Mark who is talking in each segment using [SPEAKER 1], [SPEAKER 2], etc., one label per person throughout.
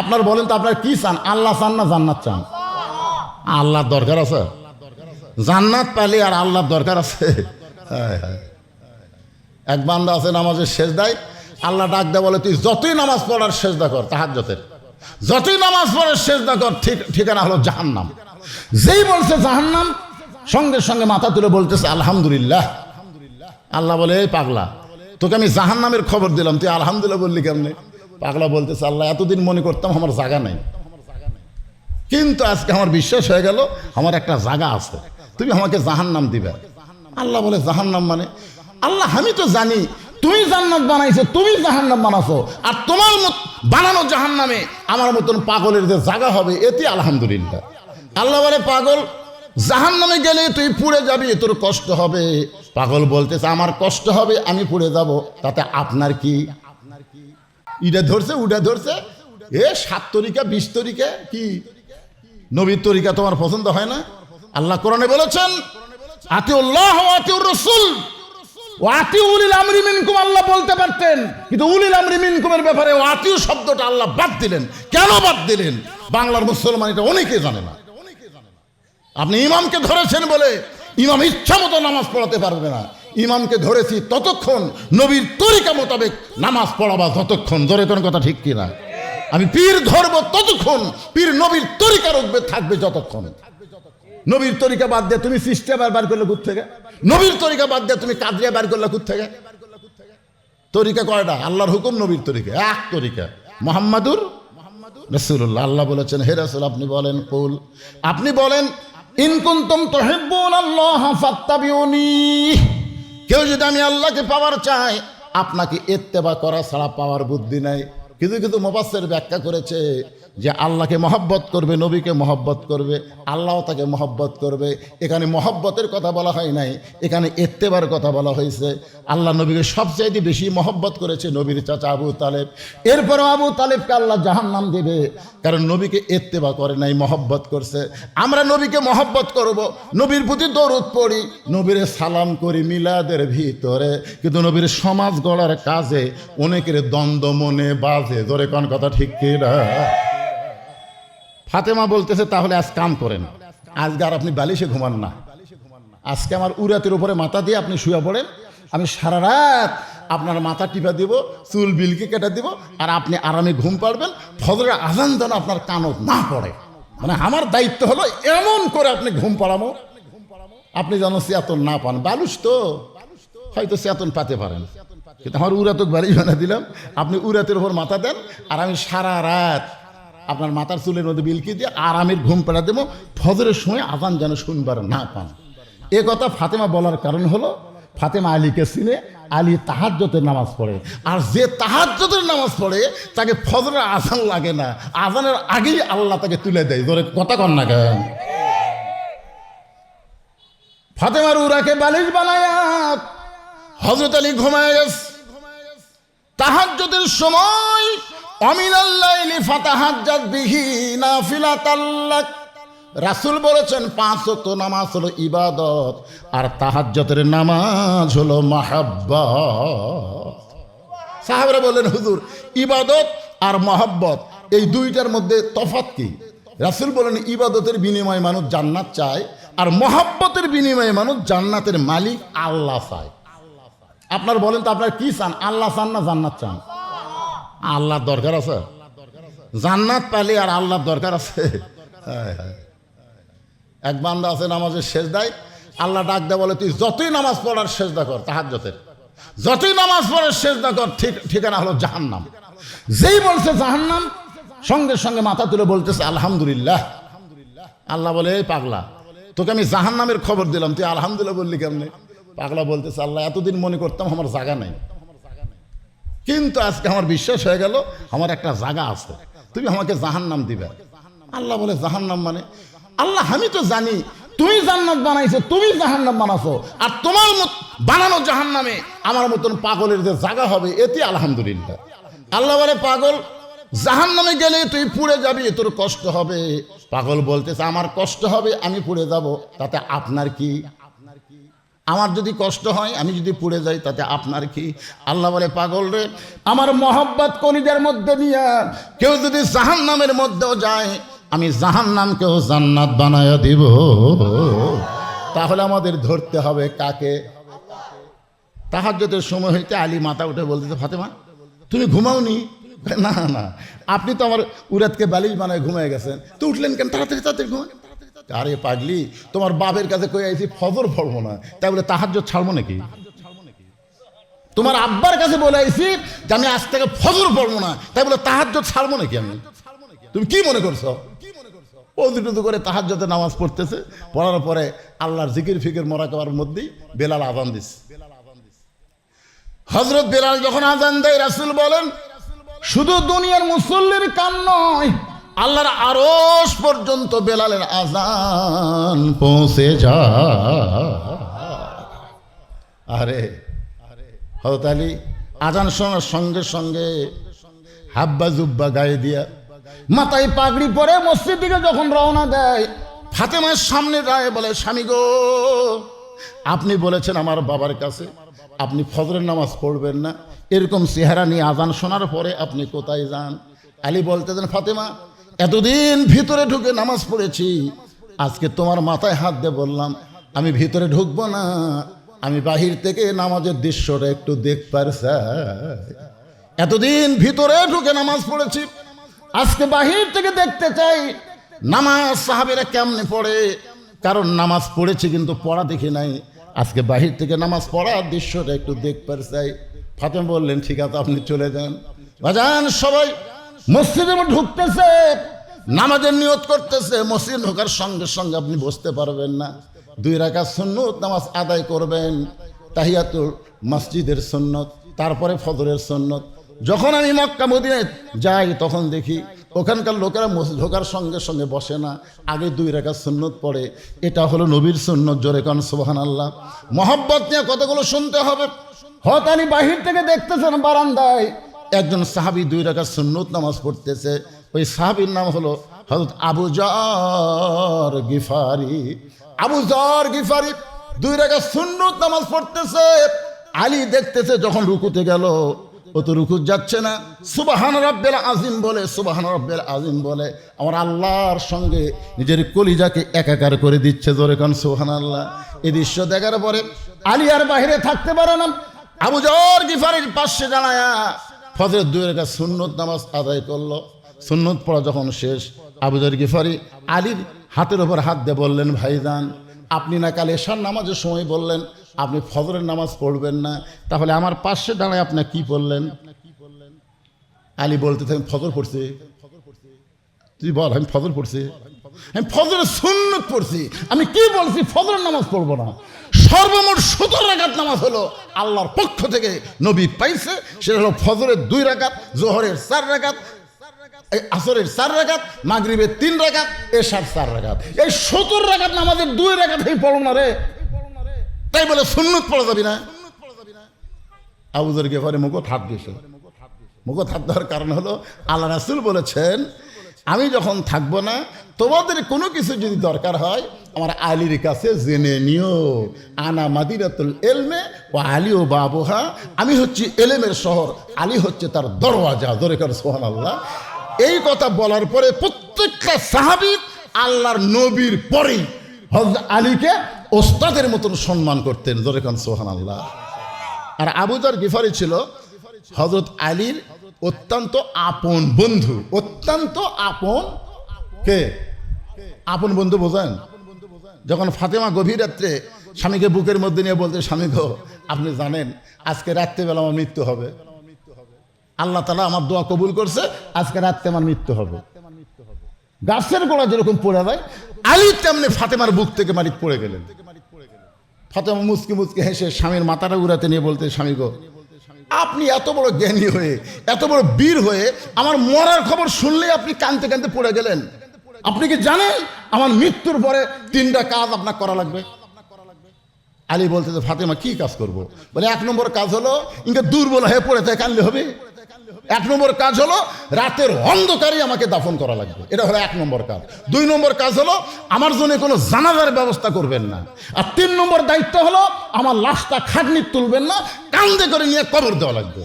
[SPEAKER 1] আপনার বলেন তো আপনার কি চান? আল্লাহ চান না জান্নাত চান? আল্লাহর দরকার আছে? জান্নাত পাইলে আর আল্লাহর দরকার আছে। এক বান্দা আছে নামাজের শেষ দেয় আল্লাহ ডাক দেয় বলে, তুই যতই নামাজ পড়ার শেষদা কর তাহাজ্জতের যতই নামাজ পড়ার শেষদা কর, ঠিক ঠিকানা হলো জাহান্নাম। যেই বলছে জাহান্নাম, সঙ্গে সঙ্গে মাথা তুলে বলতেছে, আলহামদুলিল্লাহ। আল্লাহ বলে, এই পাগলা, তোকে আমি জাহান্নামের খবর দিলাম, তুই আলহামদুলিল্লাহ বললি কেমনে? পাগলা বলতেছে, আল্লাহ, এতদিন মনে করতাম আমার জায়গা নাই। কিন্তু আজকে আমার বিশ্বাস হয়ে গেল, আমার একটা জায়গা আছে। তুমি আমাকে জাহান্নাম দিবে। আল্লাহ বলে, জাহান্নাম মানে? আল্লাহ, আমি তো জানি, তুমি জান্নাত বানাইছো, তুমি জাহান্নাম বানাছো। আর তোমার বানানো জাহান্নামে আমার মতন পাগলের যে জায়গা হবে, এতে আলহামদুলিল্লাহ। আল্লাহ বলে, পাগল, জাহান্নামে গেলে তুই পুড়ে যাবি, তোর কষ্ট হবে। পাগল বলতেছে, আমার কষ্ট হবে, আমি পুড়ে যাব। তাতে আপনার কি ইটা ধরছে, উটা ধরছে। এ, সাত তরিকা, বিশ তরিকা, কি? নবীর তরিকা তোমার পছন্দ হয় না? আল্লাহ কোরআনে বলেছেন কিন্তু আমরি মিনকুমের ব্যাপারে আল্লাহ বাদ দিলেন। কেন বাদ দিলেন? বাংলার মুসলমান এটা অনেকে জানে না। আপনি ইমামকে ধরেছেন বলে ইমাম ইচ্ছা মতো নামাজ পড়াতে পারবে না। ইমামকে ধরেছি ততক্ষণ, নবীর তরিকা মোতাবেক নামাজ পড়াবা ততক্ষণ ধরে কোন কথা ঠিক কিনা? আমি পীর ধরব ততক্ষণ, পীর নবীর তরিকা রোগবে থাকবে যতক্ষণ। নবীর তরিকা বাদ দিয়ে তুমি সৃষ্টি বার বার করলে কুত থেকে? নবীর তরিকা বাদ দিয়ে তুমি কাদরিয়া বার করলে কুত থেকে? তরিকা কয়টা? আল্লাহর হুকুম নবীর তরিকা। এক তরিকা। মোহাম্মদুর রসুল্লাহ আল্লাহ বলেছেন, হে রসুল, আপনি বলেন, কুল। আপনি বলেন ইনকুন্তম তহিব্বুন আল্লাহ ফাত্তাবিউনি। কেউ যদি আমি আল্লাহকে পাওয়ার চাই, আপনাকে এত্তেবা করা ছাড়া পাওয়ার বুদ্ধি নাই। কিছু কিছু মোবাসের ব্যাখ্যা করেছে যে আল্লাহকে মহব্বত করবে, নবীকে মহব্বত করবে আল্লাহ তাকে মহব্বত করবে। এখানে মহব্বতের কথা বলা হয় নাই, এখানে এত্তেবার কথা বলা হয়েছে। আল্লাহ নবীকে সবচাইতে বেশি মহব্বত করেছে নবীর চাচা আবু তালেব। এরপরও আবু তালেবকে আল্লাহ জাহান নাম দেবে, কারণ নবীকে এত্তেবা করে নাই, মহব্বত করছে। আমরা নবীকে মহব্বত করব, নবীর প্রতি দরদ পড়ি, নবীরে সালাম করি মিলাদের ভিতরে। কিন্তু নবীর সমাজ গড়ার কাজে অনেকের দ্বন্দ্ব মনে বাজে। ধরে কোন কথা ঠিক কি না ফাতেমা বলতেছে, তাহলে আজ কাম করেন। আজকে আর আপনি বালিশে ঘুমান না। আজকে আমার উরাতের উপরে মাথা দিয়ে আপনি শুয়ে পড়েন। আমি সারা রাত আপনার মাথা টিপা দিব, চুল বিলকে কেটে দিব, আর আপনি আরামে ঘুম পাড়বেন। ফজরের আজান যেন আপনার কানত না পড়ে। মানে আমার দায়িত্ব হলো এমন করে আপনি ঘুম পাড়ামো আপনি যেন চেতন না পান। বালুস তো। হয়তো চেতন পাতে পারেন। কিন্তু আমার উরাতক বাড়ি বানা দিলাম। আপনি উরাতের উপর মাথা দেন, আর আমি সারা রাত আপনার মাথার চুলের মধ্যে বিলকি দিয়ে আরামের ঘুম পেড়া দেবো। ফজরের সময় আজান যেন শুনবার না পান। এ কথা ফাতেমা বলার কারণ হলো, ফাতেমা আলীকে চিনে আলী তাহাজ্যতের নামাজ পড়ে। আর যে তাহাজ্যতের নামাজ পড়ে, তাকে ফজরের আজান লাগে না। আজানের আগেই আল্লাহ তাকে তুলে দেয়। ধরে কথা কন না কেন? ফাতেমার উরাকে বালিশ বানায়া হজরত আলী ঘুমায় গেছে। তাহাজ্জুদের সময় অমিনাল্লাইলি ফাতাহাজ্জাত বিহি নাফিলাতাল্লাক রাসূল বলেছেন, পাঁচ ওয়াক্ত নামাজ হলো ইবাদত, আর তাহাজ্জুদের নামাজ হলো মাহাব্বত। সাহাবরা বললেন, হুজুর, ইবাদত আর মহব্বত, এই দুইটার মধ্যে তফাৎ কি? রাসূল বলেন, ইবাদতের বিনিময়ে মানুষ জান্নাত চায়, আর মহব্বতের বিনিময়ে মানুষ জান্নাতের মালিক আল্লাহ চায়। আপনার বলেন তো আপনার কি চান? আল্লাহ চান না জান্নাত চান? আল্লাহর দরকার আছে? জান্নাত পাইলে আর আল্লাহর দরকার আছে। এক বান্দা আছে নামাজের শেষ দেয় আল্লাহ ডাক দেয়, বলে, তুই যতই নামাজ পড়ার শেষদা কর তাহাজ্জতের যতই নামাজ পড়ার শেষদা কর, ঠিক, ঠিকানা হলো জাহান্নাম। যেই বলছে জাহান্নাম, সঙ্গে সঙ্গে মাথা তুলে বলতেছে, আলহামদুলিল্লাহ। আল্লাহ বলে, এই পাগলা, তোকে আমি জাহান্নামের খবর দিলাম, তুই আলহামদুলিল্লাহ বললি কেমনে? পাগলা বলতেছে, আল্লাহ, এতদিন মনে করতাম আমার জায়গা নেই। কিন্তু আজকে আমার বিশ্বাস হয়ে গেল, আমার একটা জায়গা আছে। তুমি আমাকে জাহান্নাম দিবে। আল্লাহ বলে, জাহান্নাম মানে? আল্লাহ, আমি তো জানি, তুমি জান্নাত বানাইছো, তুমি জাহান্নাম বানাছো, আর তোমার বানানো জাহান্নামে আমার মতন পাগলের যে জায়গা হবে এতে আলহামদুলিল্লাহ। আল্লাহ বলে, পাগল, জাহান্নামে গেলে তুই পুড়ে যাবি তোর কষ্ট হবে। পাগল বলতেছে, আমার কষ্ট হবে, আমি পুড়ে যাব, তাতে আপনার কি আমার যদি কষ্ট হয়, আমি যদি পুড়ে যাই, তাতে আপনার কি? আল্লাহ বলে, পাগল রে, আমার মহব্বত কলিজার মধ্যে নিয়ে কেউ যদি জাহান নামের মধ্যেও যায়, আমি জাহান নামকেও জান্নাত বানায় দিব। তাহলে আমাদের ধরতে হবে কাকে? তাহাজ্যতের সময় হইতে আলী মাথা উঠে বলতেছে, ফাতেমা, তুমি ঘুমাওনি? না না। আপনি তো আমার উরাতকে বালিশ বানায় ঘুমিয়ে গেছেন। তো উঠলেন কেন? তাড়াতাড়ি তাড়াতাড়ি ঘুমান। আরে পাগলি, তোমার বাপের কাছে কই আইছি, ফজর পড়ব না। তাই বলে তাহাজ্য ছাড়বো নাকি? তোমার আব্বার কাছে বলে আইছি যে আমি আজ থেকে ফজর পড়ব না। তাই বলে তাহাজ্য ছাড়বো নাকি আমি? তুমি কি মনে করছ? অজুটুতু করে তাহাজ্যতে নামাজ পড়তেছে, পড়ার পরে আল্লাহর জিকির ফিকির মরা করার মধ্যেই বেলাল আজান দিস। হজরত বেলাল যখন আজান দেয়, রাসুল বলেন, শুধু দুনিয়ার মুসল্লির কান নয় আল্লাহর আরস পর্যন্ত বেলালের আজান পৌঁছে যা। আরে হজরত আলী, আজান শোনার সঙ্গে সঙ্গে হাব্বা জুব্বা গায়ে দিয়া মাথায় পাগড়ি পরে মসজিদ দিকে যখন রওনা দেয়, ফাতেমার সামনে যায় বলে, স্বামী গো, আপনি বলেছেন আমার বাবার কাছে, আপনি ফজরের নামাজ পড়বেন না। এরকম চেহারা নিয়ে আজান শোনার পরে আপনি কোথায় যান? আলী বলতেছেন ফাতেমা এতদিন ভিতরে ঢুকে নামাজ পড়েছি। আজকে তোমার মাথায় হাত দিয়ে বললাম, আমি ভিতরে ঢুকবো না, আমি বাহির থেকে নামাজের দৃশ্যটা একটু দেখবার এতদিন ভিতরে ঢুকে নামাজ পড়েছি, আজকে বাহির থেকে দেখতে চাই নামাজ সাহাবেরা কেমনে পড়ে। কারণ নামাজ পড়েছি কিন্তু পড়া দেখি নাই। আজকে বাহির থেকে নামাজ পড়ার দৃশ্যটা একটু দেখবার চাই ফাতেম বললেন, ঠিক আছে, আপনি চলে যান। বাজান সবাই মসজিদে ঢুকতেছে, নামাজের নিয়ত করতেছে, মসজিদ ঢোকার সঙ্গে সঙ্গে আপনি বসতে পারবেন না। দুই রাখা সুন্নত, নামাজ আদায় করবেন তাহিয়াতুর মসজিদের সুন্নত, তারপরে ফজরের সুন্নত। যখন আমি মক্কা মদিনায় যাই, তখন দেখি ওখানকার লোকেরা মসজিদ ঢোকার সঙ্গে সঙ্গে বসে না। আগে দুই রেখা সুন্নত পড়ে, এটা হলো নবীর সুন্নত, জোরে কান সোহান আল্লাহ মহব্বত নিয়ে কতগুলো শুনতে হবে? হত আলী বাহির থেকে দেখতেছেন বারান্দায় একজন সাহাবি দুই রেখা সুন্নত নামাজ পড়তেছে। ওই সাহাবির নাম হলো হজরত আবু জর গিফারি। আবু জর গিফারি দুই রেখা সুন্নত নামাজ পড়তেছে। আলী দেখতেছে যখন রুকুতে গেল, ও তো রুকু যাচ্ছে না। সুবাহান রব্বেল আজিম বলে, সুবাহান রব্বেল আজিম বলে, আমার আল্লাহর সঙ্গে নিজের কলিজাকে একাকার করে দিচ্ছে জোরে কান সুবাহান আল্লাহ এই দৃশ্য দেখার পরে আলী আর বাহিরে থাকতে পারে না। আবু জর গিফারির পাশে জানায়া ফজরের দুই রেখা সুন্নত নামাজ আদায় করল। সুন্নত পড়া যখন শেষ আবুজর গিফারি আলীর হাতের ওপর হাত দিয়ে বললেন, ভাইজান, আপনি না কাল এশার নামাজের সময় বললেন, আপনি ফজরের নামাজ পড়বেন না। তাহলে আমার পাশে দাঁড়ায় আপনি কি বললেন? আলী বলতে থাকেন, ফজর পড়ছে। তুই বল, আমি ফজর পড়ছি। আমি ফজরের সুন্নত পড়ছি। আমি কি বলছি? ফজরের নামাজ পড়ব না। সর্বমোট সতেরো রাকাত নামাজ হলো আল্লাহর পক্ষ থেকে নবী পাইছে। সেটা হলো ফজরের দুই রাকাত, জোহরের চার রাকাত আসরের চার রাকাত, মাগরিবের তিন রাকাত, এশার চার রাকাত। এই সত্তর রাকাত নামাজের দুই রাকাত এই পড়ো না রে। তাই বলে সুন্নত পড়া যাবি না। আবুজর গেফারে মুখত হাত দিয়েছে। মুখত হাত দেওয়ার কারণ হলো আল্লাহ রাসুল বলেছেন, আমি যখন থাকব না, তোমাদের কোনো কিছু যদি দরকার হয় আমার আলীর কাছে জেনে নিও। আনা মাদিরাতুল এলমে ও আলী ও বাবুহা। আমি হচ্ছি এলেমের শহর, আলী হচ্ছে তার দরওয়াজা। দরে কর সোহান আল্লাহ এই কথা বলার পরে প্রত্যেকটা সাহাবি আল্লাহর নবীর পরেই হজরত আলীকে ওস্তাদের মতন সম্মান করতেন। জোরে খান সোহান আল্লাহ আর আবুজার গিফারি ছিল হজরত আলীর অত্যন্ত আপন বন্ধু। অত্যন্ত আপন কে? আপন বন্ধু বোঝেন? যখন ফাতেমা গভীর রাত্রে স্বামীকে বুকের মধ্যে নিয়ে বলতে, স্বামী গো, আপনি জানেন, আজকে রাত্রেবেলা আমার মৃত্যু হবে। আল্লাহ তালা আমার দোয়া কবুল করছে, আজকে রাত্রে আমার মৃত্যু হবে। গাছের গোড়া যেরকম পড়ে যায়, আলী তেমনি ফাতেমার বুক থেকে মালিক পড়ে গেলেন। ফাতেমা মুসকি মুসকি হেসে স্বামীর মাথাটা উড়াতে নিয়ে বলতে, স্বামী গো, আপনি এত বড় জ্ঞানী হয়ে, এত বড় বীর হয়ে আমার মরার খবর শুনলে আপনি কানতে কানতে পড়ে গেলেন। আপনি কি জানেন? আমার মৃত্যুর পরে তিনটা কাজ আপনার করা লাগবে। আলী বলতে যে, ফাতেমা, কি কাজ করব? বলে, এক নম্বর কাজ হলো, ইনকে দুর্বল হয়ে পড়ে তাই কানলে হবে। এক নম্বর কাজ হলো, রাতের অন্ধকারই আমাকে দাফন করা লাগবে। এটা হলো এক নম্বর কাজ। দুই নম্বর কাজ হলো, আমার জন্য কোনো জানাজার ব্যবস্থা করবেন না। আর তিন নম্বর দায়িত্ব হলো, আমার লাশটা খাটনি তুলবেন না, কান্দে করে নিয়ে কবর দেওয়া লাগবে।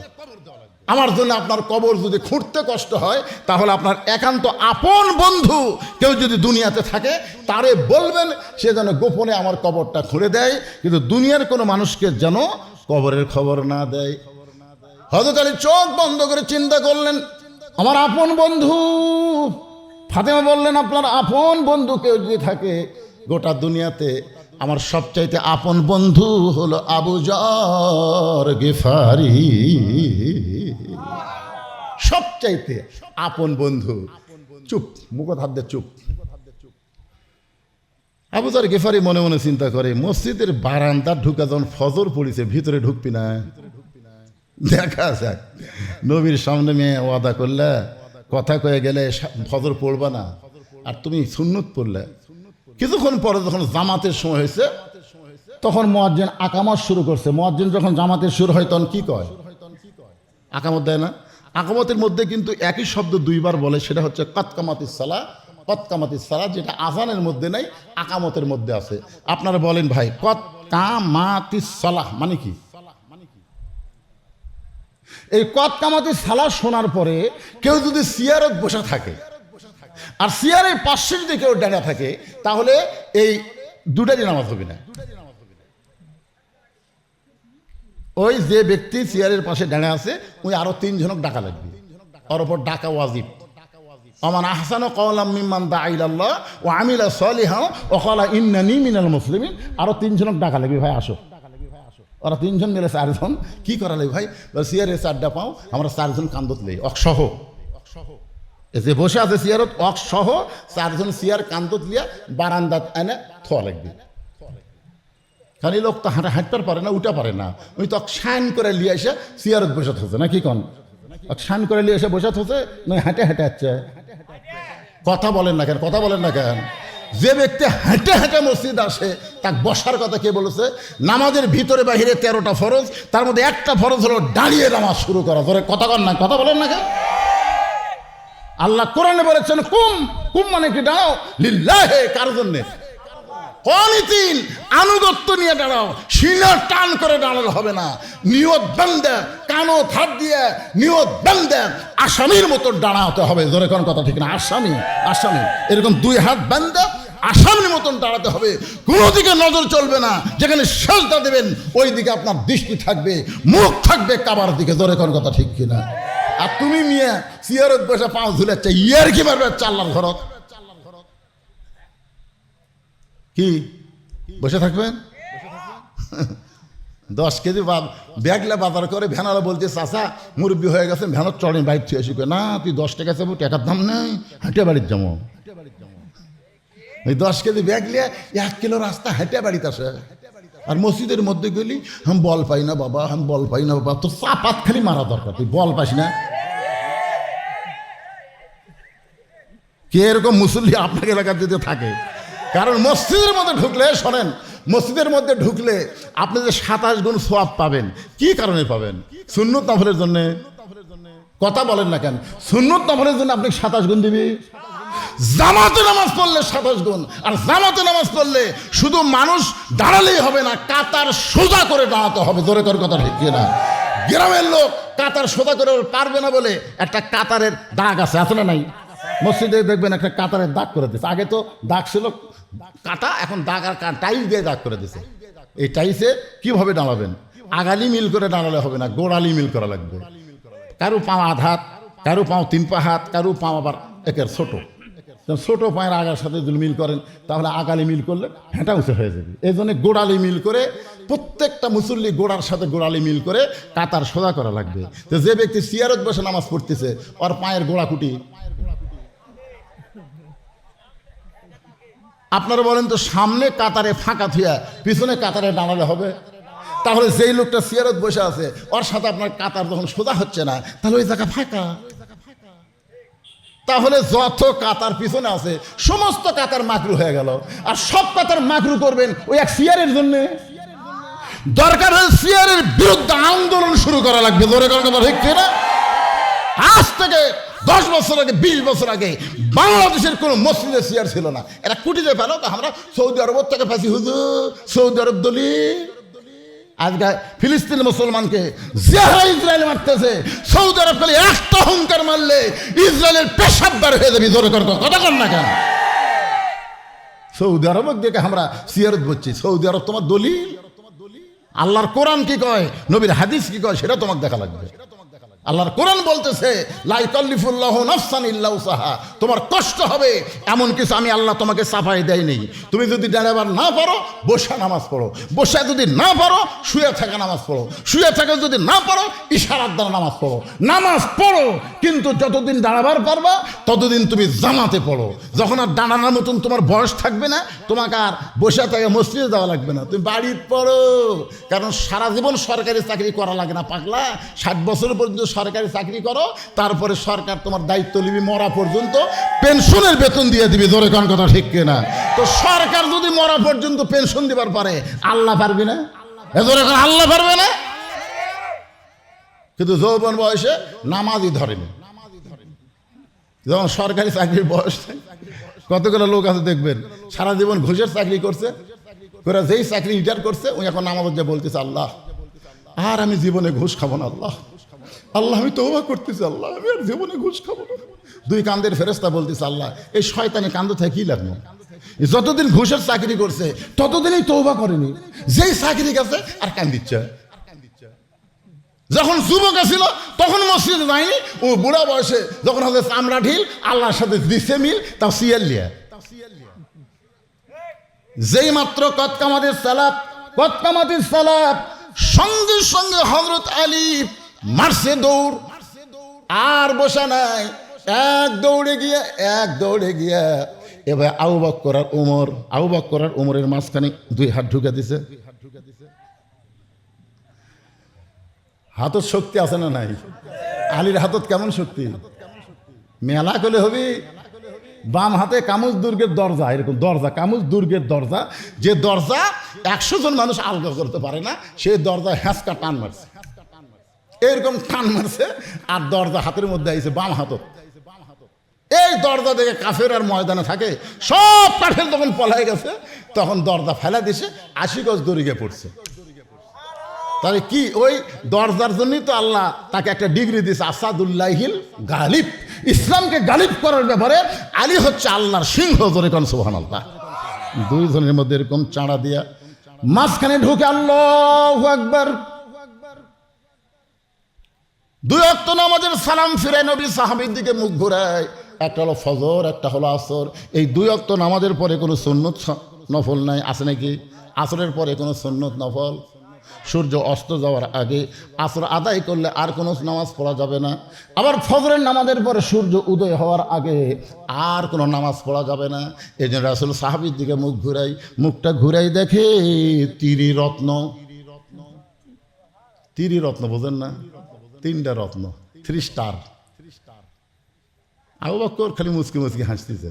[SPEAKER 1] আমার জন্য আপনার কবর যদি খুঁড়তে কষ্ট হয়, তাহলে আপনার একান্ত আপন বন্ধু কেউ যদি দুনিয়াতে থাকে, তারে বলবেন, সে যেন গোপনে আমার কবরটা খুঁড়ে দেয়, কিন্তু দুনিয়ার কোনো মানুষকে যেন কবরের খবর না দেয়। হজরত আলী চোখ বন্ধ করে চিন্তা করলেন, আমার আপন বন্ধু। ফাতেমা বললেন, আপনার আপন বন্ধু কেউ যদি থাকে, গোটা দুনিয়াতে আমার সবচাইতে আপন বন্ধু হলো আবু জর গেফারি। সবচাইতে আপন বন্ধু। চুপ মুখ হাত দিয়ে চুপ। আবু জর গেফারি মনে মনে চিন্তা করে, মসজিদের বারান্দার ঢুকা যখন ফজর পড়িছে, ভিতরে ঢুকবি না। দেখা যাক, নবীর সামনে মেয়ে ওয়াদা করলে, কথা কয়ে গেলে ফজর পড়বা না। আর তুমি সুন্নত পড়লে। কিছুক্ষণ পরে যখন জামাতের সময় হয়েছে, তখন মোয়াজ্জেন আকামত শুরু করছে। মোয়াজ্জেন যখন জামাতের শুরু হয়, তখন কি কয়? আকামত দেয় না? আকামতের মধ্যে কিন্তু একই শব্দ দুইবার বলে, সেটা হচ্ছে কতকামাতিস সালা কতকামাতিস সালা, যেটা আজানের মধ্যে নেই, আকামতের মধ্যে আছে। আপনারা বলেন ভাই কত কামাতিস সালাহ মানে কি? এই কতকামাতি সালা শোনার পরে কেউ যদি সিয়ারত বসে থাকে, আর সিয়ারের পাশে যদি কেউ ডানা থাকে, তাহলে এই দুটারই নামাজ হবে না। ওই যে ব্যক্তি সিয়ারের পাশে ডানে আছে ওই আরও তিনজনক ডাকা লাগবে। ওর ওপর ডাকা ওয়াজিব। অমান আহসান কওলাম মিম্মান দা আইলাল্লাহ ও আমিলা সলিহা ও কলা ইন্নানি মিনাল মুসলিমিন। আরও তিনজনক ডাকা লাগবে, ভাই, আসো। ওরা তিনজন মিলে চারজন, কি করা লাগবে, ভাই? সিয়ারে চারটা পাও, আমরা চারজন কান্দত লেই, অকসহ। যে বসে আছে সিয়ারত অকসহ চারজন সিয়ার কান্দত লিয়া বারান্দাত এনে থোয়া লাগবে। কারণ এই লোক তো হাঁটা হাঁটতে পারে না, উঠা পারে না। ওই তো শান করে লিয়ে এসে সিয়ারত বসে না কি কন? শান করে লিয়ে এসে বসে থাকছে না হাঁটে হাঁটে যাচ্ছে কথা বলেন না কেন, কথা বলেন না কেন? যে ব্যক্তি হেঁটে হেঁটে মসজিদ আসে, তাকে বসার কথা কে বলেছে? নামাজের ভিতরে বাহিরে তেরোটা ফরজ, তার মধ্যে একটা ফরজ হলো দাঁড়িয়ে নামাজ শুরু করা। ধরে কথা কন না, কথা বলেন না কেন? আল্লাহ কোরআনে বলেছেন কুম কুম মানে কি, দাঁড়াও, লিল্লাহে, কার জন্যে? অনিতিন আনুগত্য নিয়ে দাঁড়াও। সিনা টান করে দাঁড়ালে হবে না। নিয়ত বান্ধে কানো ধার দিয়ে নিয়ত বান্ধে আসামির মতো দাঁড়াতে হবে। ধরে কোন কথা ঠিক না? আসামি আসামি। এরকম দুই হাত বান্ধে আসামির মতন দাঁড়াতে হবে। কোনো দিকে নজর চলবে না। যেখানে সেজদা দেবেন, ওই দিকে আপনার দৃষ্টি থাকবে, মুখ থাকবে কাবার দিকে। ধরে কোন কথা ঠিক কিনা? আর তুমি মিয়া, সিয়ারত বসে পাঁচ ধুলেছে ইয়ার কি পারবে চাল্লার ঘরত। কি? বসে থাকবেন? দশ কেজি ব্যাগলা বাজার করে ভ্যানারা বলছে চাষা মুরব্বী হয়ে গেছেন ভ্যানত চড়ে বাইক থেকে এসে না, তুই দশ টাকা চাবো টাকার দাম নেই, হাঁটে বাড়ির যাব। ওই দশ কেজি ব্যাগ নিয়ে এক কিলো রাস্তা হেঁটে বাড়িতে আসে। আর মসজিদের মধ্যে গেলি, হাম, বল পাই না বাবা, হাম, বল পাই না বাবা তো চাপাত খালি মারা দরকার, তুই বল পাস না। কে এরকম মুসল্লি আপনাকে এলাকার যদি থাকে? কারণ মসজিদের মধ্যে ঢুকলে, শোনেন, মসজিদের মধ্যে ঢুকলে আপনি যে সাতাশ গুণ সোয়াব পাবেন, কি কারণে পাবেন? সুন্নত নফলের জন্য? কথা বলেন না কেন? সুন্নত নফলের জন্য আপনি সাতাশ গুণ দিবি? জামাতে নামাজ পড়লে সাতাশ গুণ, আর জামাতে নামাজ পড়লে শুধু মানুষ দাঁড়ালেই হবে না, কাতার সোজা করে দাঁড়াতে হবে। জোরে করে কথা ঠিক না গ্রামের লোক কাতার সোজা করে পারবে না বলে একটা কাতারের দাগ আছে আছে না নাই? মসজিদে দেখবেন একটা কাতারের দাগ করে দিচ্ছে আগে তো দাগ ছিল কাটা, এখন দাগ আর টাইলস দিয়ে দাগ করে দিছে। এই টাইলসে কীভাবে দাঁড়াবেন আগালি মিল করে দাঁড়ালে হবে না, গোড়ালি মিল করা লাগবে। কারও পাও আধ হাত, কারও পাও তিন পা হাত, কারও পাও আবার একের ছোট। ছোট পায়ের আগার সাথে যদি মিল করেন, তাহলে আগালি মিল করলে হেঁটা উঁচু হয়ে যাবে। এই জন্য গোড়ালি মিল করে প্রত্যেকটা মুসল্লি গোড়ার সাথে গোড়ালি মিল করে কাতার সোজা করা লাগবে। তো যে ব্যক্তি সিয়ারত বসে নামাজ পড়তেছে, ওর পায়ের গোড়াকুটি আপনারা বলেন তো, সামনে কাতারে ফাঁকা থুয়া, পিছনে কাতারে দাঁড়ালে হবে? তাহলে যেই লোকটা সিয়ারত বসে আছে, ওর সাথে আপনার কাতার যখন সোজা হচ্ছে না, তাহলে ওই জায়গা ফাঁকা। তাহলে যত কাতার পিছনে আছে, সমস্ত কাতার মাকরু হয়ে গেল। আর সব কাতার মাকরু করবেন ওই এক সিয়ারের জন্য। দরকার হলে সিয়ারের বিরুদ্ধে আন্দোলন শুরু করা লাগবে। ধরে ঠিক না আজ থেকে দশ বছর আগে, বিশ বছর আগে বাংলাদেশের কোনো মসজিদে চেয়ার ছিল না। এরা কুটিতে পেল তো আমরা সৌদি আরব থেকে পাইছি হুজুর, সৌদি আরব দলি আজকে ফিলিস্তিন মুসলমানকে যারা ইসরায়েল মারতেছে, সৌদি আরব খালি একটা হুঙ্কার মারলে ইসরায়েলের পেশাবদার হয়ে যাবে, জোরে কর কথা কর না কেন? সৌদি আরব দেখে আমরা সিয়ারত বলছি সৌদি আরব তোমার দলিল। আল্লাহর কোরআন কি কয়, নবীর হাদিস কি কয়, সেটা তোমাকে দেখা লাগবে। আল্লাহর কোরআন বলতেছে সাহা তোমার কষ্ট হবে, এমন কিছু আমি আল্লাহ তোমাকে সাফাই দেয়নি। তুমি যদি দাঁড়াবার না পারো, বসে নামাজ পড়ো। বসে যদি না পারো, শুয়ে থাকা নামাজ পড়ো। শুয়ে থাকা যদি না পারো, ইশারার দ্বারা নামাজ পড়ো। নামাজ পড়ো, কিন্তু যতদিন দাঁড়াবার পারবা, ততদিন তুমি জামাতে পড়ো। যখন আর দাঁড়ানোর মতন তোমার বয়স থাকবে না, তোমাকে আর বসে থাকে মসজিদে দেওয়া লাগবে না। তুমি বাড়ির পড়ো, কারণ সারা জীবন সরকারি চাকরি করা লাগে না। পাগলা, ষাট বছর পর্যন্ত সরকারি চাকরি করো, তারপরে সরকার তোমার দায়িত্ব নিবি মরা পর্যন্ত, পেনশনের বেতন দিয়ে দিবি, ধরে কোন কথা ঠিক কিনা? তো সরকার যদি মরা পর্যন্ত পেনশন দিবার পারে, আল্লাহ পারবি না? আল্লাহ পারবে না? কিন্তু যৌবন বয়সে নামাজই ধরেনি। যেমন সরকারি চাকরির বয়স কতগুলো লোক আছে দেখবেন, সারা জীবন ঘুষের চাকরি করছে করে যেই চাকরি রিটায়ার করছে উনি এখন নামাজ যে বলতেছে আল্লাহ, আর আমি জীবনে ঘুষ খাব না, আল্লাহ। আল্লাহ, আমি তৌবা করতেছি, আল্লাহ, আমি আর জীবনে ঘুষ খাব না। দুই কান্দের ফেরেস্তা বলতেছে, আল্লাহ, এই শয়তানি কান্দ থেকে কি লাগল যতদিন ঘুষের চাকরি করছে, ততদিনই তৌবা করেনি। যেই চাকরি গেছে, আর কান্দিচ্ছে যখন যুবক ছিল তখন মসজিদে যায়নি, ও বুড়া বয়সে যখন হবে চামড়া ঢিল, আল্লাহর সাথে দিচ্ছে মিল, তাও সিয়াল লিয়া। যেই মাত্র কতকামাদের সালাপ কতকামাদের সালাপ সঙ্গে সঙ্গে হজরত আলী মারছে দৌড়। আর বসা নাই। এক দৌড়ে গিয়ে, এক দৌড়ে গিয়া এবার আউ বাক করার উমর আউ বাক করার উমরের মাঝখানে দুই হাত ঢুকে দিছে। হাতত শক্তি আছে না নাই? আলীর হাতত কেমন শক্তি? মেলা করলে হবি। বাম হাতে কামুজ দুর্গের দরজা, এরকম দরজা, কামুজ দুর্গের দরজা। যে দরজা একশো জন মানুষ আলগা করতে পারে না সেই দরজা হ্যাঁচকা টান মারছে। এরকম টান মারছে, আর দরজা হাতের মধ্যে আইছে বাম হাতত। এই দরজা দেখে কাফের আর ময়দানে থাকে, সব কাঠের যখন পলাই গেছে, তখন দরজা ফেলা দিছে, আশি গজ দড়িগে পড়ছে। তাহলে কি ওই দরজার জন্যই তো আল্লাহ তাকে একটা ডিগ্রি দিয়েছে আসাদুল্লাহিল গালিব। ইসলামকে গালিব করার ব্যাপারে আলী হচ্ছে আল্লাহর সিংহ, জোরে কন সোহান আল্লাহ দুইজনের মধ্যে এরকম চাঁড়া দিয়া মাঝখানে ঢুকে আল্লাহ একবার দুই অক্ত নামাজের সালাম ফিরে নবী সাহাবির দিকে মুখ ঘুরায়। একটা হলো ফজর, একটা হলো আসর। এই দুই অক্ত নামাজের পরে কোনো সুন্নত স- নফল নাই, আছে নাকি? আসরের পরে কোনো সুন্নত নফল? সূর্য অস্ত যাওয়ার আগে আসর আদায় করলে আর কোনো নামাজ পড়া যাবে না। আবার ফজরের নামাজের পরে সূর্য উদয় হওয়ার আগে আর কোনো নামাজ পড়া যাবে না। এই জন্য রাসুল সাহাবির দিকে মুখ ঘুরাই মুখটা ঘুরাই দেখে তিরি রত্ন তিরি রত্ন বোঝেন না? তিনটা রত্ন থ্রি স্টার আবু বক্কর খালি মুসকি মুসকি হাসতেছে।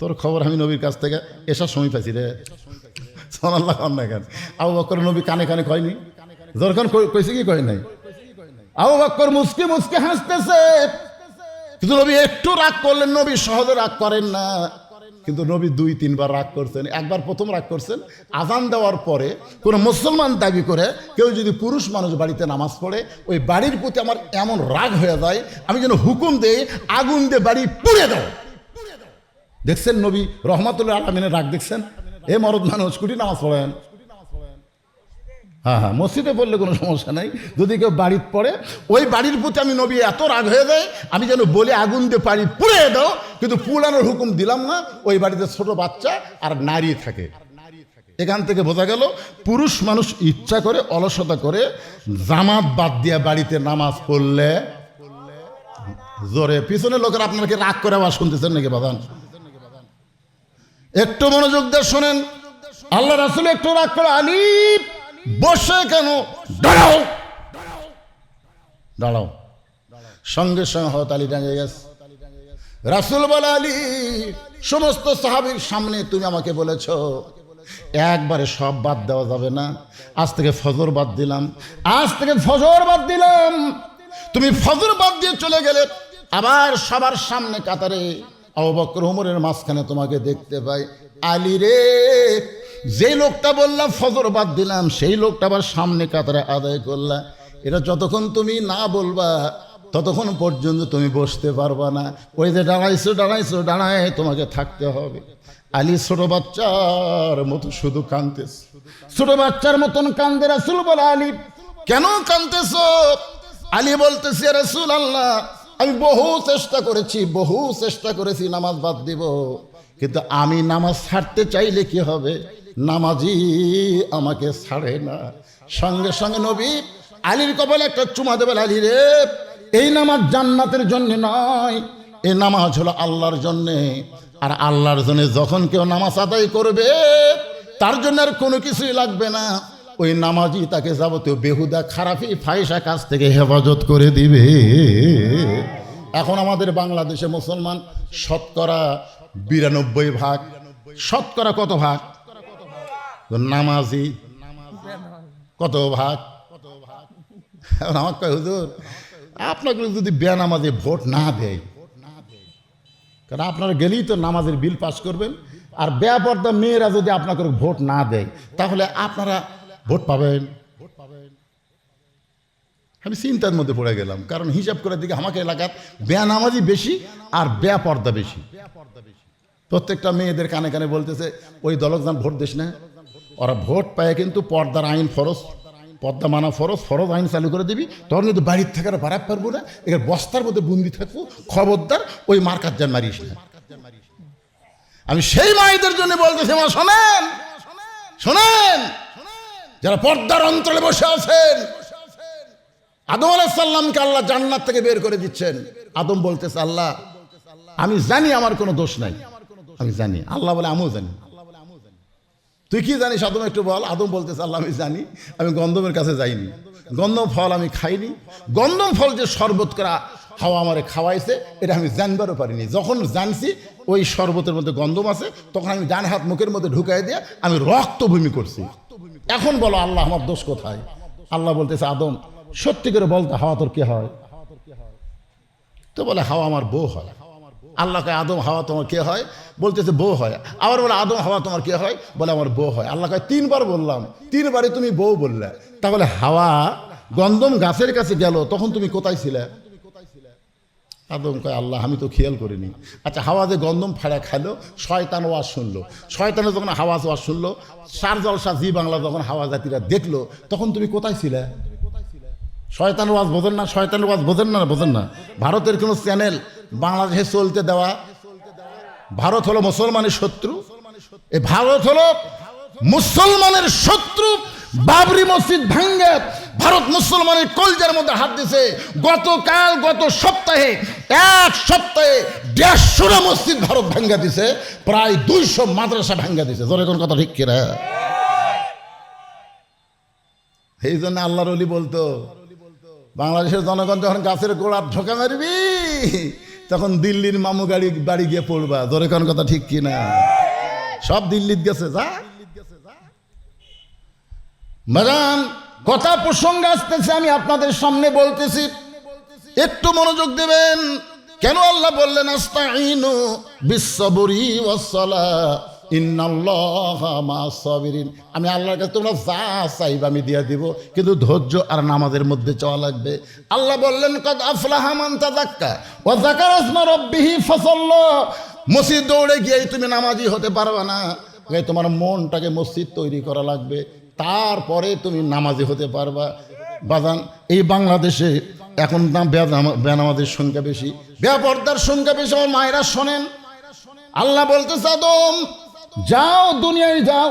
[SPEAKER 1] তোর খবর আমি নবীর কাছ থেকে এসার সময় পাইছি রে। সোনাল্লাহ কন না কেন? আবু বক্কর নবী কানে কানে কয়নি? যখন কইছে কি কয় নাই? আবু বক্কর মুসকি মুসকি হাসতেছে। কিন্তু নবী একটু রাগ করলেন, নবী সহজে রাগ করেন না। কিন্তু নবী দুই, তিনবার রাগ করছেন, একবার প্রথম রাগ করছেন, আজান দেওয়ার পরে কোনো মুসলমান দাবি করে কেউ যদি পুরুষ মানুষ বাড়িতে নামাজ পড়ে, ওই বাড়ির প্রতি আমার এমন রাগ হয়ে যায়, আমি যেন হুকুম দেই, আগুন দিয়ে বাড়ি পুড়ে দাও। দেখছেন নবী রহমাতুল্লাহ আলমিনের রাগ দেখছেন? এ মরদ মানুষ কুটি নামাজ পড়েন। হ্যাঁ হ্যাঁ মসজিদে পড়লে কোনো সমস্যা নাই। যদি কেউ বাড়িতে পড়ে, ওই বাড়ির প্রতি আমি নবী এত রাগ হয়ে যায় আমি যেন বলে আগুন দিয়ে বাড়ি পুড়ে দাও, কিন্তু পুড়ানোর হুকুম দিলাম না, ওই বাড়িতে ছোট বাচ্চা আর নারী থাকে। এখান থেকে বোঝা গেল, পুরুষ মানুষ ইচ্ছা করে, অলসতা করে, জামাত বাদ দিয়ে বাড়িতে নামাজ পড়লে জোরে। পিছনে লোকের আপনাকে রাগ করে আবার শুনতেছেন নাকি বাদান একটু মনোযোগ দিয়ে শোনেন। আল্লাহ রাসুল একটু রাগ করে আলী বসে কেন? দাঁড়াও। দাঁড়াও। সঙ্গে সঙ্গে হত আলী দাঁড়িয়ে গেছে। রাসুল বলে, আলী, সমস্ত সাহাবির সামনে তুমি আমাকে বলেছ, একবারে সব বাদ দেওয়া যাবে না। আজ থেকে ফজর বাদ দিলাম। আজ থেকে ফজর বাদ দিলাম। তুমি ফজর বাদ দিয়ে চলে গেলে আবার সবার সামনে কাতারে অবক্র উমরের মাঝখানে তোমাকে দেখতে পাই। আলী রে যে লোকটা বললাম ফজর বাদ দিলাম, সেই লোকটা আবার সামনে কাতারে আদায় করলাম এটা যতক্ষণ তুমি না বলবা, ততক্ষণ পর্যন্ত তুমি বসতে পারবা না। ওই যে দাঁড়াইছো দাঁড়াইছো, দাঁড়ায় তোমাকে থাকতে হবে। আলী ছোট বাচ্চার মতো শুধু কানতেছ ছোট বাচ্চার মতন কান্দে রাসুল বলে, আলী, কেন কানতেছ আলী বলতেছে রাসুল আল্লাহ আমি বহু চেষ্টা করেছি, বহু চেষ্টা করেছি নামাজ বাদ দিব। কিন্তু আমি নামাজ ছাড়তে চাইলে কি হবে? নামাজি আমাকে ছাড়ে না। সঙ্গে সঙ্গে নবী আলীর কপালে একটা চুমা দেবে আলী রে। এই নামাজ জান্নাতের জন্য নয় এই নামাজ হলো আল্লাহর জন্যে। আর আল্লাহর জন্য যখন কেউ নামাজ আদায় করবে, তার জন্য আর কোনো কিছুই লাগবে না। ওই নামাজই তাকে যাবতীয় বেহুদা, খারাপি ফাইসা কাজ থেকে হেফাজত করে দিবে। এখন আমাদের বাংলাদেশে মুসলমান শতকরা বিরানব্বই ভাগ, শতকরা কত ভাগ? নামাজি কত ভাগ? আমার কয়, হুজুর, আপনাকে যদি বেনামাজে ভোট না দেয়, কারণ আপনারা গেলেই তো নামাজের বিল পাস করবেন, আর বেপর্দা মেয়েরা যদি আপনাকে ভোট না দেয়, তাহলে আপনারা ভোট পাবেন। আমি চিন্তার মধ্যে পড়ে গেলাম, কারণ হিসাব করে দিকে আমাকে এলাকার বেনামাজি বেশি আর বেপর্দা বেশি। প্রত্যেকটা মেয়েদের কানে কানে বলতেছে, ওই দলক যান ভোট দিস না। ওরা ভোট পায় কিন্তু পর্দার আইন ফরজ। পর্দা মানা ফরজ ফরজ আইন চালু করে দিবি, তখন কিন্তু বাড়ির থেকে আর বাড়াতে পারব না। এবার বস্তার মধ্যে বন্দি থাকব, খবরদার ওই মার্কার যান মারিস না। আমি সেই মায়েদের জন্য বলতেছি, মা, শোনেন শোনেন, যারা পর্দার অন্তরে বসে আছেন, আদম আলাইসাল্লামকে আল্লাহ জান্নাত থেকে বের করে দিচ্ছেন। আদম বলতেছে, আল্লাহ, আমি জানি আমার কোনো দোষ নাই। আমি জানি, আল্লাহ বলে আমিও জানি। তুই কি জানিস আদম একটু বল? আদম বলতেছে, আল্লাহ, আমি জানি, আমি গন্ধমের কাছে যাইনি। গন্ধম ফল আমি খাইনি। গন্ধম ফল যে শরবত করা হাওয়া আমারে খাওয়াইছে, এটা আমি জানবারও পারিনি। যখন জানছি, ওই শরবতের মধ্যে গন্ধম আছে, তখন আমি ডান হাত মুখের মধ্যে ঢুকাই দিয়ে আমি রক্ত ভূমি করছি। এখন বলো, আল্লাহ, আমার দোষ কোথায়? আল্লাহ বলতেছে, আদম, সত্যি করে বলতে, হাওয়া তোর কে হয়? তো বলে, হাওয়া আমার বউ হয়। আল্লাহকে আদম, হাওয়া তোমার কে হয়? বলতেছে বউ হয়। আবার বলে, আদম, হাওয়া তোমার কে হয়? বলে, আমার বউ হয়। আল্লাহকে তিনবার বললাম। তিনবারে তুমি বউ বললে। তাহলে হাওয়া গন্ধম গাছের কাছে গেল, তখন তুমি কোথায় ছিলে? আদম কয়, আল্লাহ, আমি তো খেয়াল করিনি। আচ্ছা হাওয়া যে গন্ধম ফাড়া খাইলো শয়তান ওয়াজ শুনলো। শয়তানে যখন হাওয়া ওয়াজ শুনলো, সার জলসা জি বাংলা যখন হাওয়া জাতিরা দেখল, তখন তুমি কোথায় ছিলে? শয়তান ওয়াজ বোঝেন না শয়তান ওয়াজ বোঝেন না বোঝেন না। ভারতের কোনো চ্যানেল বাংলাদেশে চলতে দেওয়া, ভারত হলো মুসলমানের শত্রু। এই ভারত হলো মুসলমানের শত্রু। বাবরি মসজিদ ভাঙ্গে ভারত মুসলমানের কলজার মধ্যে হাত দিছে। গতকাল, গত সপ্তাহে, এক সপ্তাহে দেড়শোটা মসজিদ ভারত ভাঙ্গা দিছে। প্রায় দুইশো মাদ্রাসা ভাঙ্গা দিছে। জোরে কোন কথা ঠিক কিনা? এই জন্য আল্লাহর বলতো, বাংলাদেশের জনগণ যখন গাছের গোড়া ঢোকা মারবি তখন দিল্লির মামু গাড়ি, বাড়ি গিয়ে পড়বা। ধরে কোন কথা ঠিক কিনা? সব দিল্লিত গেছে, যা। ম্যাডাম, কথা প্রসঙ্গ আসতেছে, আমি আপনাদের সামনে বলতেছি। একটু মনোযোগ দেবেন। কেন আল্লাহ বললেন আস্তাইনু বিশ্ববরী সাবিরিন আমি আল্লাহর কাছে তোমরা যা চাইবে আমি দিয়ে দিব, কিন্তু ধৈর্য আর নামাজের মধ্যে চাওয়া লাগবে। আল্লাহ বললেন, কদ আফলাহা মান তাযাক্কা ওয়া যাকারা ইসমা রাব্বিহি ফাসাল্লা। মসজিদ দৌড়ে গিয়ে তুমি নামাজি হতে পারবে না। তোমার মনটাকে মসজিদ তৈরি করা লাগবে। তারপরে তুমি নামাজি হতে পারবা। বাজান, এই বাংলাদেশে এখন না বেনামাজের সংখ্যা বেশি। বেপর্দার সংখ্যা বেশি, আমার মায়েরা শোনেন। আল্লাহ বলতে সাদম যাও দুনিয়ায় যাও।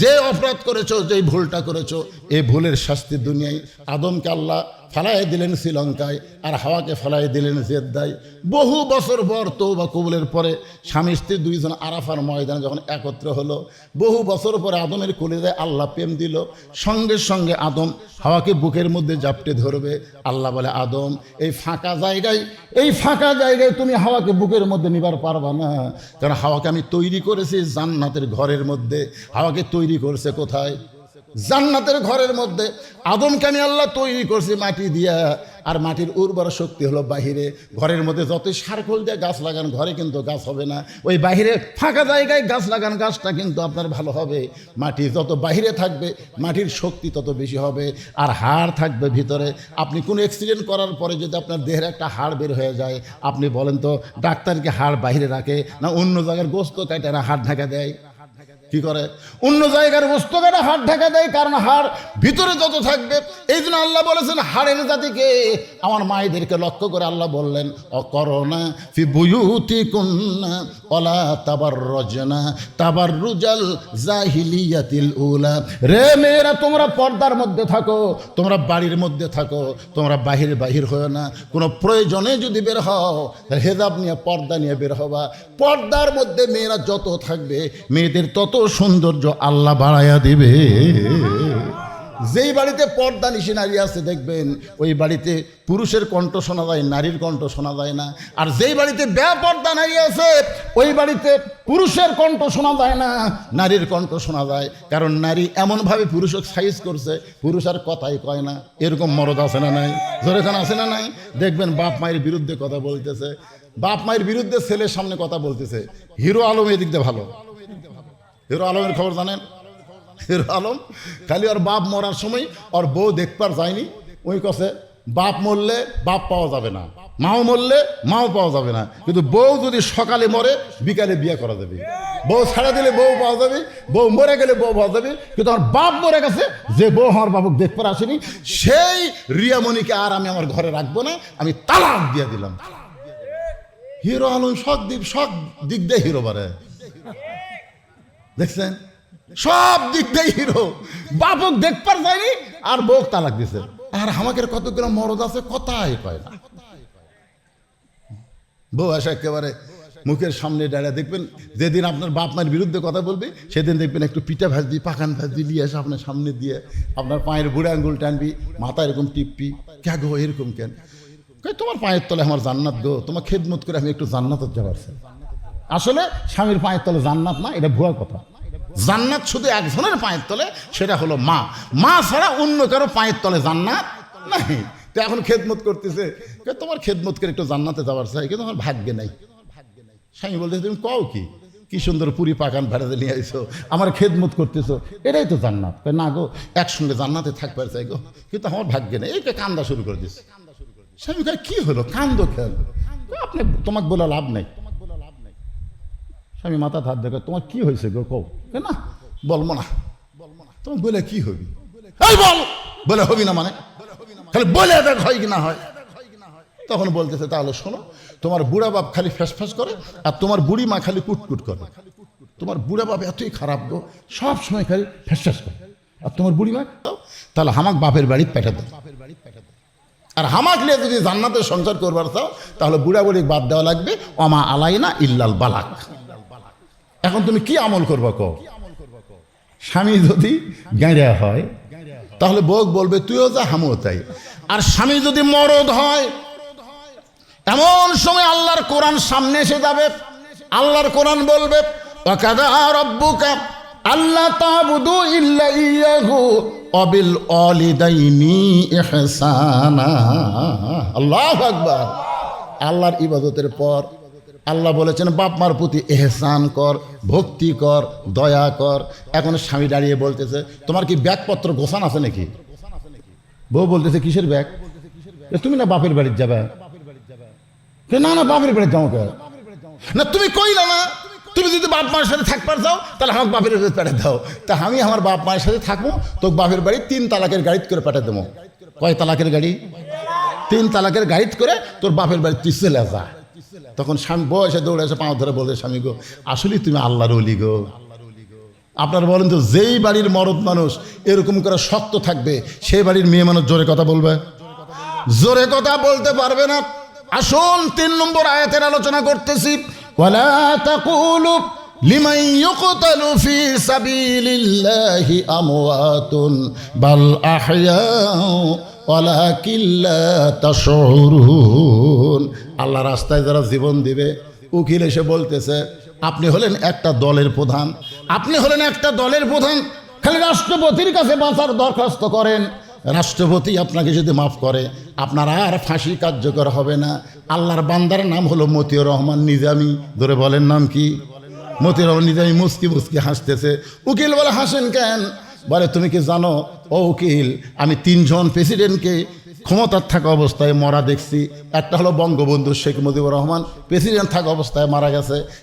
[SPEAKER 1] যে অপরাধ করেছ, যে ভুলটা করেছ এই ভুলের শাস্তি দুনিয়ায়। আদমকে আল্লাহ ফালাই দিলেন শ্রীলঙ্কায়, আর হাওয়াকে ফালাই দিলেন জেদ্দায়। বহু বছর পর তো বা কবুলের পরে স্বামী স্ত্রী দুইজন আরাফার ময়দানে যখন একত্র হলো, বহু বছর পরে আদমের কলিজায় আল্লাহ প্রেম দিল। সঙ্গে সঙ্গে আদম হাওয়াকে বুকের মধ্যে জাপটে ধরবে। আল্লাহ বলে, আদম, এই ফাঁকা জায়গায়, এই ফাঁকা জায়গায় তুমি হাওয়াকে বুকের মধ্যে নিবার পারবা না। কারণ হাওয়াকে আমি তৈরি করেছি জান্নাতের ঘরের মধ্যে। হাওয়াকে তৈরি করছে কোথায়? জান্নাতের ঘরের মধ্যে। আদমকে আমি আল্লাহ তৈরি করছি মাটি দিয়া। আর মাটির উর্বর শক্তি হলো বাহিরে। ঘরের মধ্যে যতই সারকোল দিয়ে গাছ লাগান, ঘরে কিন্তু গাছ হবে না। ওই বাহিরে ফাঁকা জায়গায় গাছ লাগান, গাছটা কিন্তু আপনার ভালো হবে। মাটি যত বাহিরে থাকবে, মাটির শক্তি তত বেশি হবে। আর হাড় থাকবে ভিতরে। আপনি কোনো অ্যাক্সিডেন্ট করার পরে যদি আপনার দেহের একটা হাড় বের হয়ে যায়, আপনি বলেন তো, ডাক্তারকে হাড় বাইরে রাখে না অন্য জায়গার গোস্ত কাটারা হাড় ঢাকা দেয়? কি করে? অন্য জায়গার বস্তু কাটা হাড় ঢাকা দেয়, কারণ হাড় ভিতরে যত থাকবে, এই জন্য আল্লাহ বলেছেন, হাড়ের জাতিকে আমার মায়েদেরকে লক্ষ্য করে আল্লাহ বললেন, অকরণা রজনা রুজাল উলা। রে মেয়েরা, তোমরা পর্দার মধ্যে থাকো, তোমরা বাড়ির মধ্যে থাকো, তোমরা বাহির বাহির হও না। কোনো প্রয়োজনে যদি বের হও হেজাব নিয়ে পর্দা নিয়ে বের হবা। পর্দার মধ্যে মেয়েরা যত থাকবে, মেয়েদের তত সৌন্দর্য আল্লাহ বাড়াইয়া দিবে। যেই বাড়িতে পর্দা নিশি নারী আছে দেখবেন, ওই বাড়িতে পুরুষের কণ্ঠ শোনা যায়, নারীর কণ্ঠ শোনা যায় না। আর যেই বাড়িতে বেপর্দা নারী আছে, ওই বাড়িতে পুরুষের কণ্ঠ শোনা যায় না, নারীর কণ্ঠ শোনা যায়। কারণ নারী এমনভাবে পুরুষক সাইজ করছে, পুরুষ আর কথাই কয় না। এরকম মরদ আছে না নাই? জোরেখান আছে না নাই? দেখবেন বাপ মায়ের বিরুদ্ধে কথা বলতেছে। বাপ মায়ের বিরুদ্ধে ছেলের সামনে কথা বলতেছে। হিরো আলম এদিক দিয়ে ভালো। হিরো আলমের খবর জানেন? হিরো আলম, খালি ওর বাপ মরার সময় ওর বউ দেখবার যায়নি। ওই কছে বাপ মরলে বাপ পাওয়া যাবে না। মাও মরলে মাও পাওয়া যাবে না। কিন্তু বউ যদি সকালে মরে, বিকালে বিয়ে করা যাবে। বউ ছাড়া দিলে বউ পাওয়া যাবে, বউ মরে গেলে বউ পাওয়া যাবে। কিন্তু আমার বাপ মরে গেছে, যে বউ আমার বাবুক দেখবার আসেনি, সেই রিয়ামণিকে আর আমি আমার ঘরে রাখব না, আমি তালাক দিয়ে দিলাম। হিরো আলম সব দিক সব দিক দিয়ে হিরো বারে দেখছেন? সব দিক দিয়ে হিরো। বাপক দেখবার যায়নি, আর বউক তালাক দিছে। আর আমাকে কতগুলো মরদ আছে, কথাই কয় না। বউ আসে একেবারে মুখের সামনে দাঁড়িয়ে দেখবেন, যেদিন আপনার বাপ মায়ের বিরুদ্ধে কথা বলবে, সেদিন দেখবেন একটু পিঠা ভাজবি পাকান ভাজবি নিয়ে আসে আপনার সামনে দিয়ে আপনার পায়ের বুড়ে আঙ্গুল টানবি মাথা এরকম টিপবি। কে গো, এরকম কেন? তোমার পায়ের তলে আমার জান্নাত গো, তোমার খেদমত করে আমি একটু জান্নাতত যাবার। আসলে স্বামীর পায়ের তলে জান্নাত না, এটা ভুয়া কথা। জান্নাত শুধু একজনের পায়ের তলে, সেটা হলো মা। মা ছাড়া অন্য কারও পায়ের তলে জান্নাত নাই। তো এখন খেদমত করতেছে তোমার খেদমত করে একটু জান্নাতে যাওয়ার চাই, কিন্তু আমার ভাগ্যে নাই। স্বামী বলতে তুমি কও কি? কি সুন্দর পুরি পাকান ভাড়াতে নিয়ে আইছো, আমার খেদমত করতেছো। এটাই তো জান্নাত। না গো, একসঙ্গে জান্নাতে থাকবার চাই গো, কিন্তু আমার ভাগ্যে নেই। এই কে কান্দা শুরু করে দিচ্ছে স্বামী কি হলো? কান্দো খেল আপনি তোমাকে বলে লাভ নেই। স্বামী মাথা হাত দেখো, তোমার কি হয়েছে গো? কও না বলব না তোমার বলে কি হবি? বল, বলে হবি না মানে? খালি বলে দেখ হয় কি না হয়? তখন বলতেছে, তাহলে শোনো, তোমার বুড়া বাপ খালি ফ্যাস ফ্যাস করে আর তোমার বুড়ি মা খালি কুটকুট করে। তোমার বুড়া বাপ এতই খারাপ গো, সব সময় খালি ফ্যাস ফ্যাস করে। আর তোমার বুড়ি মা তাহলে হামাক বাপের বাড়ি পেটে দাও। আর হামাক নিয়ে যদি জান্নাতের সংসার করবার চাও, তাহলে বুড়া বুড়ি বাদ দেওয়া লাগবে অমা আলাইনা ইল্লাল বালাক। এখন তুমি কি আমল করবা কো স্বামী যদি গাঁড়া হয়, তাহলে বউ বলবে, তুইও যা হামও তাই। আর স্বামী যদি মরদ হয়, এমন সময় আল্লাহর কোরআন সামনে এসে যাবে। আল্লাহর কোরআন বলবে আল্লাহ তাবুদু ইল্লা অবিল অলিদাইনি ইহসানা। আল্লাহু আকবার। আল্লাহর ইবাদতের পর আল্লাহ বলেছেন, বাপ মার প্রতি এহসান কর, ভক্তি কর, দয়া কর। এখন স্বামী দাঁড়িয়ে বলতেছে, তোমার কি ব্যাগপত্র গোছান আছে নাকি? বউ বলতেছে, কিসের ব্যাগ? তুমি না বাপের বাড়ির যাবে? না না, বাপের বাড়ির যাও কে? না, তুমি কইলা না, তুমি যদি বাপ মায়ের সাথে থাকবার যাও তাহলে আমাকে বাপের বাড়ি পেটে দাও। তা আমি আমার বাপ মায়ের সাথে থাকব তো বাপের বাড়ি তিন তালাকের গাড়ি করে পাঠা দেবো। কয় তালাকের গাড়ি? তিন তালাকের গাড়ি করে তোর বাপের বাড়ি তুই চলে যা। তখন স্বামী বউ এসে দৌড়ে এসে পাঁচ ধরে বলছে, স্বামী গো, আসলে তুমি আল্লাহর অলি গো। আপনার বলেন তো, যেই বাড়ির মরদ মানুষ এরকম করে শক্ত থাকবে, সেই বাড়ির মেয়ে মানুষ জোরে কথা বলবে? জোরে কথা বলতে পারবে না। আসুন, তিন নম্বর আয়াতের আলোচনা করতেছি। ওয়ালা সাবিলিল্লাহি আমওয়াতুন বাল তাশউরুন আল্লাহ রাস্তায় যারা জীবন দিবে, উকিল এসে বলতেছে, আপনি হলেন একটা দলের প্রধান। আপনি হলেন একটা দলের প্রধান। খালি রাষ্ট্রপতির কাছে বাঁচার দরখাস্ত করেন। রাষ্ট্রপতি আপনাকে যদি মাফ করে, আপনার আর ফাঁসি কার্যকর হবে না। আল্লাহর বান্দার নাম হলো মতিউর রহমান নিজামি। ধরে বলেন নাম কি? মতিউর রহমান নিজামি মুস্কি মুস্কি হাসতেছে। উকিল বলে, হাসেন কেন? বলে, তুমি কি জানো ও উকিল আমি তিনজন প্রেসিডেন্টকে ক্ষমতার থাকা অবস্থায় মরা দেখছি। একটা হলো বঙ্গবন্ধু শেখ মুজিবুর রহমান, প্রেসিডেন্ট থাকা অবস্থায় মারা গেছে।